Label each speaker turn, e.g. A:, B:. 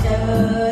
A: เจอ